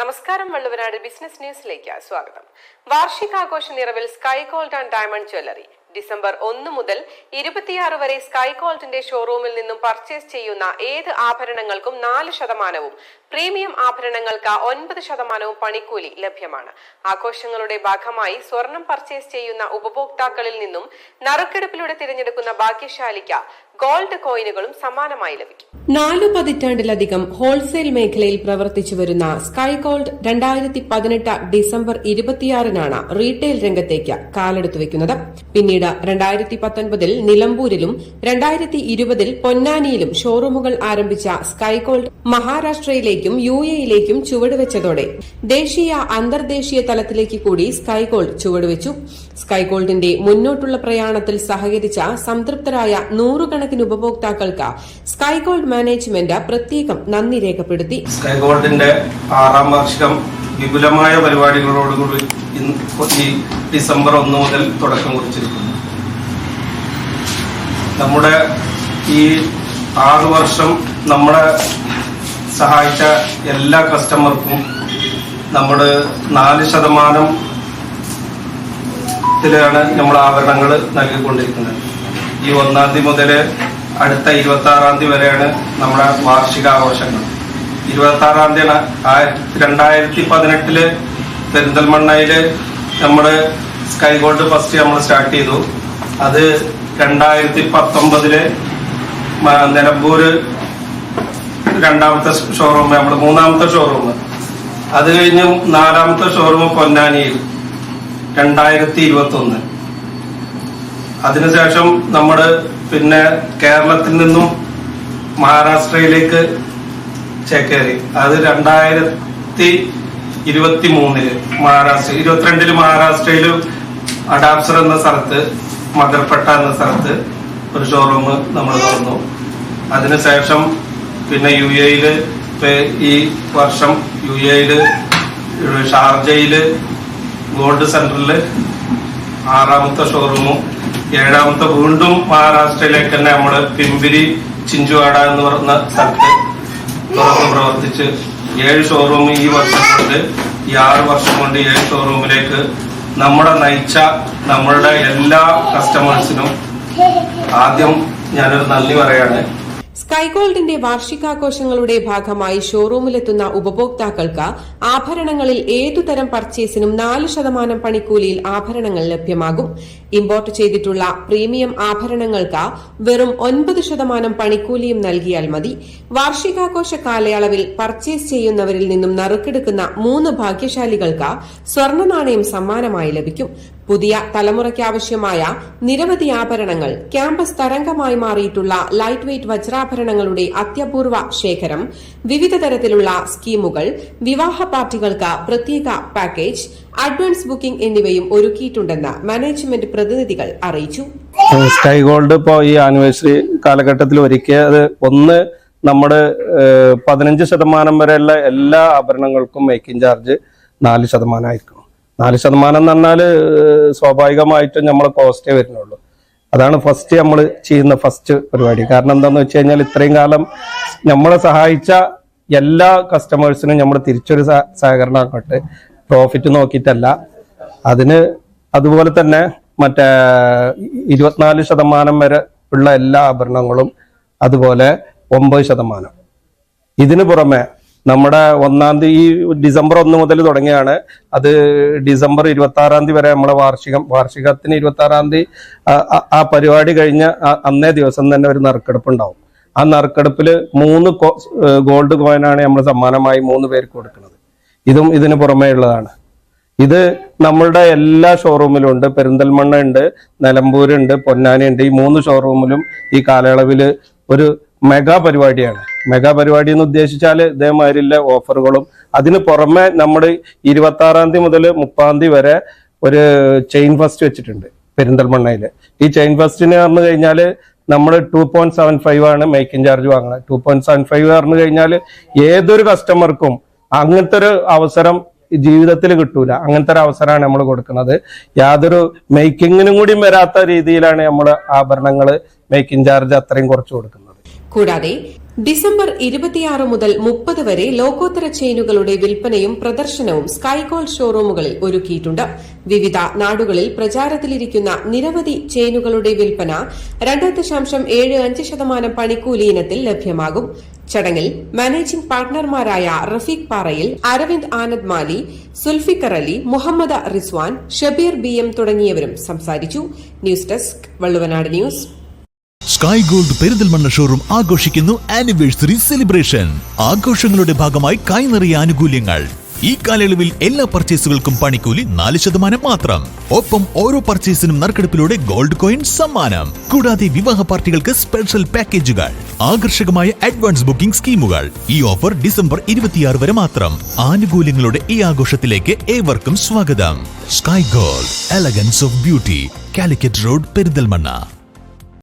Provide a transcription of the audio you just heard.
നമസ്കാരം വള്ളുവനാട് ബിസിനസ് ന്യൂസിലേക്ക് സ്വാഗതം. വാർഷികാഘോഷ നിറവിൽ Sky Gold and diamond jewellery. December ഒന്ന് മുതൽ ഇരുപത്തിയാറ് വരെ സ്കൈ ഗോൾഡിന്റെ ഷോറൂമിൽ നിന്നും പർച്ചേസ് ചെയ്യുന്ന ഏത് ആഭരണങ്ങൾക്കും നാല് ശതമാനവും പ്രീമിയം ആഭരണങ്ങൾക്ക് ഒൻപത് ശതമാനവും പണിക്കൂലി ലഭ്യമാണ്. ആഘോഷങ്ങളുടെ ഭാഗമായി സ്വർണം പർച്ചേസ് ചെയ്യുന്ന ഉപഭോക്താക്കളിൽ നിന്നും നറുക്കെടുപ്പിലൂടെ തിരഞ്ഞെടുക്കുന്ന ഭാഗ്യശാലിക്ക് ഗോൾഡ് കോയിനുകളും സമാനമായി ലഭിക്കും. നാലു പതിറ്റാണ്ടിലധികം ഹോൾസെയിൽ മേഖലയിൽ പ്രവർത്തിച്ചു വരുന്ന സ്കൈ ഗോൾഡ് രണ്ടായിരത്തി പതിനെട്ട് ഡിസംബർ ഇരുപത്തിയാറിനാണ് റീറ്റെയിൽ രംഗത്തേക്ക് കാലെടുത്തു വെക്കുന്നത്. പിന്നീട് രണ്ടായിരത്തി പത്തൊൻപതിൽ നിലമ്പൂരിലും രണ്ടായിരത്തി ഇരുപതിൽ പൊന്നാനിയിലും ഷോറൂമുകൾ ആരംഭിച്ച സ്കൈ ഗോൾഡ് മഹാരാഷ്ട്രയിലേക്കും യു എയിലേക്കും ചുവടുവെച്ചതോടെ ദേശീയ അന്തർദേശീയ തലത്തിലേക്ക് കൂടി സ്കൈ ഗോൾഡ് ചുവടുവെച്ചു. സ്കൈ ഗോൾഡിന്റെ മുന്നോട്ടുള്ള പ്രയാണത്തിൽ സഹകരിച്ച സംതൃപ്തരായ നൂറുകണക്കിന് ഉപഭോക്താക്കൾക്ക് സ്കൈഗോൾഡ് മാനേജ്മെന്റ് പ്രത്യേകം നന്ദി രേഖപ്പെടുത്തി. സ്കൈഗോൾഡിന്റെ ആറാം വാർഷികം വിപുലമായ പരിപാടികളോടുകൂടി ഡിസംബർ ഒന്ന് മുതൽ തുടക്കം കുറിച്ചിരിക്കുന്നു. നമ്മുടെ ഈ ആറു വർഷം നമ്മളെ സഹായിച്ച എല്ലാ കസ്റ്റമർക്കും നമ്മുടെ നാല് ശതമാനം ത്തിലാണ് നമ്മൾ ആഭരണങ്ങൾ നൽകിക്കൊണ്ടിരിക്കുന്നത്. ഈ ഒന്നാം തീയതി മുതൽ അടുത്ത ഇരുപത്തി ആറാം തീയതി വരെയാണ് നമ്മുടെ വാർഷികാഘോഷങ്ങൾ. ഇരുപത്തി ആറാം തീയതി രണ്ടായിരത്തി പതിനെട്ടിൽ പെരിന്തൽമണ്ണയിൽ നമ്മൾ സ്കൈ ഗോൾഡ് ഫസ്റ്റ് നമ്മൾ സ്റ്റാർട്ട് ചെയ്തു. അത് രണ്ടായിരത്തി പത്തൊമ്പതിൽ നിലമ്പൂർ രണ്ടാമത്തെ ഷോറൂം നമ്മൾ മൂന്നാമത്തെ ഷോറൂം അത് കഴിഞ്ഞ് നാലാമത്തെ ഷോറൂം പൊന്നാനിയിൽ. രണ്ടായിരത്തി ഇരുപത്തി ഒന്ന് അതിനുശേഷം നമ്മൾ പിന്നെ കേരളത്തിൽ നിന്നും മഹാരാഷ്ട്രയിലേക്ക് ചേക്കേറി. അത് രണ്ടായിരത്തി ഇരുപത്തി മൂന്നിൽ മഹാരാഷ്ട്ര ഇരുപത്തിരണ്ടിൽ മഹാരാഷ്ട്രയിൽ അഡാപ്സർ എന്ന സ്ഥലത്ത് മദർപെട്ട എന്ന സ്ഥലത്ത് ഒരു ഷോറൂം നമ്മൾ തുറന്നു. അതിനുശേഷം പിന്നെ യു എയിൽ ഈ വർഷം യു എയിൽ ഷാർജയിൽ ഗോൾഡ് സെന്ററിൽ ആറാമത്തെ ഷോറൂമും ഏഴാമത്തെ വീണ്ടും മഹാരാഷ്ട്രയിലേക്ക് തന്നെ നമ്മൾ പിമ്പിരി ചിഞ്ചുവാട എന്ന് പറഞ്ഞ സ്ഥലത്ത് തുറന്ന് പ്രവർത്തിച്ച് ഏഴ് ഷോറൂം ഈ വർഷം കൊണ്ട് ഈ ആറ് വർഷം കൊണ്ട് ഏഴ് ഷോറൂമിലേക്ക് നമ്മുടെ നയിച്ച നമ്മളുടെ എല്ലാ കസ്റ്റമേഴ്സിനും ആദ്യം ഞാനൊരു നന്ദി പറയാണ്. സ്കൈ ഗോൾഡിന്റെ വാർഷികാഘോഷങ്ങളുടെ ഭാഗമായി ഷോറൂമിലെത്തുന്ന ഉപഭോക്താക്കൾക്ക് ആഭരണങ്ങളിൽ ഏതുതരം പർച്ചേസിനും നാല് ശതമാനം പണിക്കൂലിയിൽ ആഭരണങ്ങൾ ലഭ്യമാകും. ഇമ്പോർട്ട് ചെയ്തിട്ടുള്ള പ്രീമിയം ആഭരണങ്ങൾക്ക് വെറും ഒൻപത് ശതമാനം പണിക്കൂലിയും നൽകിയാൽ മതി. വാർഷികാഘോഷ കാലയളവിൽ പർച്ചേസ് ചെയ്യുന്നവരിൽ നിന്നും നറുക്കെടുക്കുന്ന മൂന്ന് ഭാഗ്യശാലികൾക്ക് സ്വർണനാണയം സമ്മാനമായി ലഭിക്കും. പുതിയ തലമുറയ്ക്ക് ആവശ്യമായ നിരവധി ആഭരണങ്ങൾ ക്യാമ്പസ് തരംഗമായി മാറിയിട്ടുള്ള ലൈറ്റ് വെയ്റ്റ് വജ്രാഭരണങ്ങളുടെ അത്യപൂർവ ശേഖരം വിവിധ തരത്തിലുള്ള സ്കീമുകൾ വിവാഹ പാർട്ടികൾക്ക് പ്രത്യേക പാക്കേജ് അഡ്വാൻസ് ബുക്കിംഗ് എന്നിവയും ഒരുക്കിയിട്ടുണ്ടെന്ന് മാനേജ്മെന്റ് പ്രതിനിധികൾ അറിയിച്ചു. സ്കൈ ഗോൾഡ് ഇപ്പോൾ ഈ ആനിവേഴ്സറി കാലഘട്ടത്തിൽ ഒരുക്കിയത് ഒന്ന് നമ്മുടെ പതിനഞ്ച് ശതമാനം വരെയുള്ള എല്ലാ ആഭരണങ്ങൾക്കും മേക്കിംഗ് ചാർജ് നാല് ശതമാനമായിരിക്കും നാല് ശതമാനം എന്ന് പറഞ്ഞാൽ സ്വാഭാവികമായിട്ടും നമ്മൾ കോസ്റ്റേ വരുന്നുള്ളൂ. അതാണ് ഫസ്റ്റ് നമ്മൾ ചെയ്യുന്ന ഫസ്റ്റ് പരിപാടി. കാരണം എന്താന്ന് വെച്ച് കഴിഞ്ഞാൽ ഇത്രയും കാലം നമ്മളെ സഹായിച്ച എല്ലാ കസ്റ്റമേഴ്സിനും നമ്മൾ തിരിച്ചൊരു സഹ- സഹകരണം ആക്കട്ടെ പ്രോഫിറ്റ് നോക്കിയിട്ടല്ല. അതിന് അതുപോലെ തന്നെ മറ്റേ ഇരുപത്തിനാല് ശതമാനം വരെ ഉള്ള എല്ലാ ആഭരണങ്ങളും അതുപോലെ ഒമ്പത് ശതമാനം. ഇതിനു പുറമെ നമ്മുടെ ഒന്നാം തീയതി ഡിസംബർ ഒന്ന് മുതൽ തുടങ്ങിയാണ്. അത് ഡിസംബർ ഇരുപത്തി ആറാം തീയതി വരെ നമ്മളെ വാർഷികം വാർഷികത്തിന് ഇരുപത്തി ആറാം തീയതി ആ- പരിപാടി കഴിഞ്ഞ അന്നേ ദിവസം തന്നെ ഒരു നറുക്കെടുപ്പ് ഉണ്ടാവും ആ നറുക്കെടുപ്പിൽ മൂന്ന് ഗോൾഡ് കോയിനാണ് നമ്മൾ സമ്മാനമായി മൂന്ന് പേർക്ക് കൊടുക്കുന്നത്. ഇതും ഇതിന് പുറമേ ഉള്ളതാണ്. ഇത് നമ്മളുടെ എല്ലാ ഷോറൂമിലും ഉണ്ട്. പെരിന്തൽമണ്ണ ഉണ്ട് നിലമ്പൂരുണ്ട് പൊന്നാനി ഉണ്ട്. ഈ മൂന്ന് ഷോറൂമിലും ഈ കാലയളവിൽ ഒരു മെഗാ പരിപാടിയാണ്. മെഗാ പരിപാടി എന്ന് ഉദ്ദേശിച്ചാൽ ഇതേമാതിരിയുള്ള ഓഫറുകളും. അതിന് പുറമെ നമ്മൾ ഇരുപത്തി ആറാം തീയതി മുതൽ മുപ്പതാം തീയതി വരെ ഒരു ചെയിൻ ഫസ്റ്റ് വെച്ചിട്ടുണ്ട് പെരിന്തൽമണ്ണയിൽ ഈ ചെയിൻ ഫസ്റ്റിന് പറഞ്ഞു കഴിഞ്ഞാൽ നമ്മൾ ടു പോയിന്റ് സെവൻ ഫൈവ് ആണ് മേക്കിംഗ് ചാർജ് വാങ്ങുന്നത് ടു പോയിന്റ് സെവൻ ഫൈവ് പറഞ്ഞു കഴിഞ്ഞാൽ ഏതൊരു കസ്റ്റമർക്കും അങ്ങനത്തെ ഒരു അവസരം ജീവിതത്തിൽ കിട്ടൂല. അങ്ങനത്തെ ഒരു അവസരമാണ് നമ്മൾ കൊടുക്കുന്നത്. യാതൊരു മേക്കിങ്ങിനും കൂടി വരാത്ത രീതിയിലാണ് നമ്മൾ ആഭരണങ്ങൾ മേക്കിംഗ് ചാർജ് അത്രയും കുറച്ച് കൊടുക്കുന്നത്. കൂടാതെ ഡിസംബർ ഇരുപത്തിയാറ് മുതൽ മുപ്പത് വരെ ലോകോത്തര ചെയിനുകളുടെ വിൽപ്പനയും പ്രദർശനവും സ്കൈകോൾ ഷോറൂമുകളിൽ ഒരുക്കിയിട്ടുണ്ട്. വിവിധ നാടുകളിൽ പ്രചാരത്തിലിരിക്കുന്ന നിരവധി ചെയിനുകളുടെ വിൽപ്പന രണ്ട് ദശാംശം ഏഴ് അഞ്ച് ശതമാനം പണിക്കൂലി ഇനത്തിൽ ലഭ്യമാകും. ചടങ്ങിൽ മാനേജിംഗ് പാർട്ണർമാരായ റഫീഖ് പാറയിൽ അരവിന്ദ് ആനന്ദ് മാലി സുൽഫിക്കർ അലി മുഹമ്മദ് റിസ്വാൻ ഷബീർ ബി എം തുടങ്ങിയവരും സംസാരിച്ചു. News desk Valluvanad news. Sky Gold Perinthalmanna showroom ആഘോഷിക്കുന്നു ആനിവേഴ്സറി സെലിബ്രേഷൻ ആഘോഷങ്ങളുടെ ഭാഗമായി കൈനിറിയ ആനുകൂല്യങ്ങൾ. ഈ കാലയളവിൽ എല്ലാ പർച്ചേസുകൾക്കും പണിക്കൂലി നാല് ശതമാനം മാത്രം. ഒപ്പം ഓരോ പർച്ചേസിനും നറുക്കെടുപ്പിലൂടെ ഗോൾഡ് കോയിൻ സമ്മാനം. കൂടാതെ വിവാഹ പാർട്ടികൾക്ക് സ്പെഷ്യൽ പാക്കേജുകൾ ആകർഷകമായ അഡ്വാൻസ് ബുക്കിംഗ് സ്കീമുകൾ. ഈ ഓഫർ ഡിസംബർ ഇരുപത്തിയാറ് വരെ മാത്രം. ആനുകൂല്യങ്ങളുടെ ഈ ആഘോഷത്തിലേക്ക് ഏവർക്കും സ്വാഗതം. Sky Gold elegance of beauty Calicut road Perinthalmanna.